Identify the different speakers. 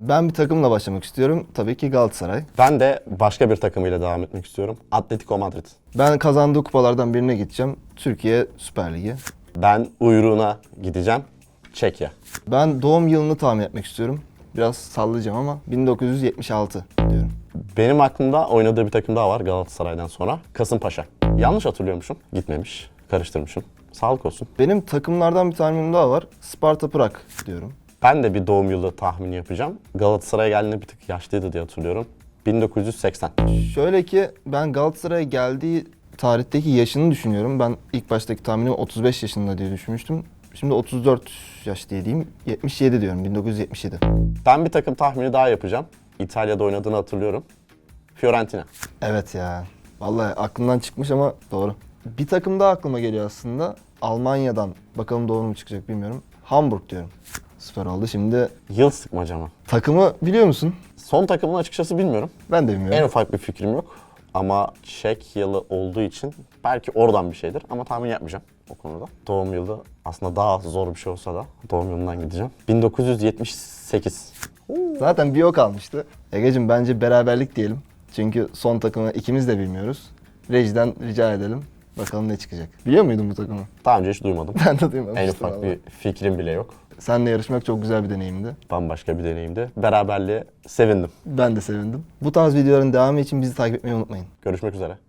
Speaker 1: Ben bir takımla başlamak istiyorum. Tabii ki Galatasaray.
Speaker 2: Ben de başka bir takımıyla devam etmek istiyorum. Atletico Madrid.
Speaker 1: Ben kazandığı kupalardan birine gideceğim. Türkiye Süper Ligi.
Speaker 2: Ben uyruğuna gideceğim. Çekya.
Speaker 1: Ben doğum yılını tahmin etmek istiyorum. Biraz sallayacağım ama 1976 diyorum.
Speaker 2: Benim aklımda oynadığı bir takım daha var Galatasaray'dan sonra. Kasımpaşa. Yanlış hatırlıyormuşum. Gitmemiş. Karıştırmışım. Sağlık olsun.
Speaker 1: Benim takımlardan bir tahminim daha var. Sparta Prag diyorum.
Speaker 2: Ben de bir doğum yılı tahmini yapacağım. Galatasaray'a geldiğinde bir tık yaşlıydı diye hatırlıyorum. 1980.
Speaker 1: Şöyle ki ben Galatasaray'a geldiği tarihteki yaşını düşünüyorum. Ben ilk baştaki tahminim 35 yaşında diye düşünmüştüm. Şimdi 34 yaş diye diyeyim. 77 diyorum. 1977.
Speaker 2: Ben bir takım tahmini daha yapacağım. İtalya'da oynadığını hatırlıyorum. Fiorentina.
Speaker 1: Evet ya. Vallahi aklımdan çıkmış ama doğru. Bir takım daha aklıma geliyor aslında. Almanya'dan. Bakalım doğru mu çıkacak bilmiyorum. Hamburg diyorum. Süper oldu. Şimdi
Speaker 2: Yıl sıkmaca mı?
Speaker 1: takımı biliyor musun?
Speaker 2: Son takımını açıkçası bilmiyorum.
Speaker 1: Ben de
Speaker 2: En
Speaker 1: bilmiyorum.
Speaker 2: ufak bir fikrim yok. Ama Çek yılı olduğu için belki oradan bir şeydir. Ama tahmin yapmayacağım o konuda. Doğum yılı aslında daha zor bir şey olsa da doğum yılından gideceğim. 1978.
Speaker 1: Zaten bir o kalmıştı. Egeciğim bence beraberlik diyelim. Çünkü son takımı ikimiz de bilmiyoruz. Rejiden rica edelim. Bakalım ne çıkacak. Biliyor muydun bu takımı?
Speaker 2: Daha önce hiç duymadım.
Speaker 1: Ben de duymamıştım.
Speaker 2: en ufak
Speaker 1: vallahi.
Speaker 2: bir fikrim bile yok.
Speaker 1: Seninle yarışmak çok güzel bir deneyimdi.
Speaker 2: Bambaşka bir deneyimdi. Beraberliğe sevindim.
Speaker 1: Ben de sevindim. Bu tarz videoların devamı için bizi takip etmeyi unutmayın.
Speaker 2: Görüşmek üzere.